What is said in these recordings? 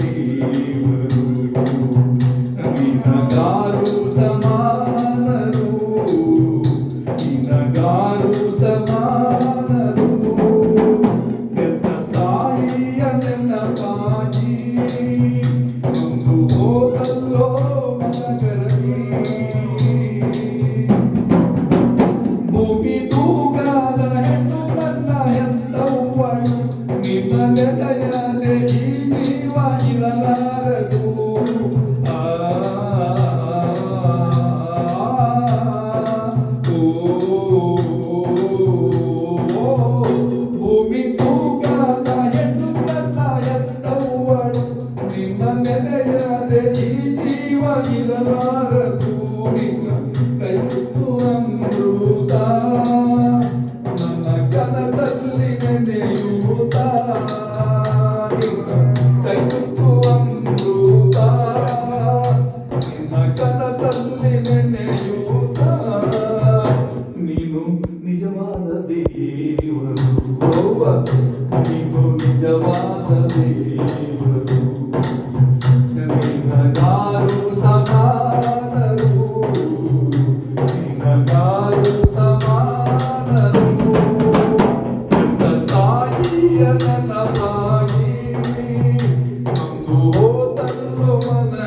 Devo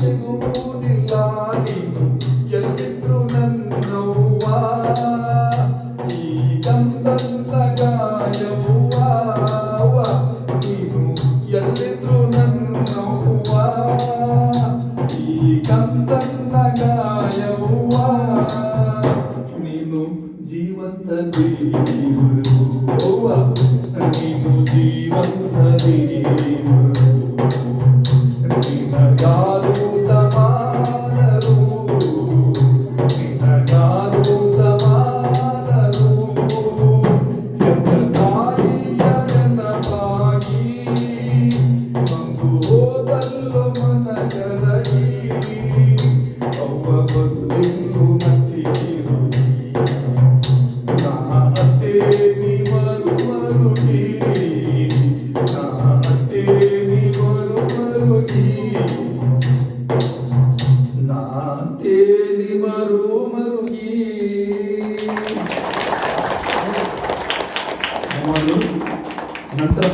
ಎಂದಿಗೂ ಕೂದಿಲ್ಲ ನೀನು ಎಲ್ಲಿದ್ರು ನನ್ನವ್ವ ಈ ಗಂಧಲ್ಲ ಗಾಯವ್ವ ನೀನು ಎಲ್ಲಿದ್ರು ನನ್ನವ್ವ ಈ ಗಂಧಲ್ಲ ಗಾಯವ್ವ ನೀನು ಜೀವಂತ ದೇವರು ನೀನು ಜೀವಂತ ದೇವರು ನಿನಗಾ నీ మరో మరుగి.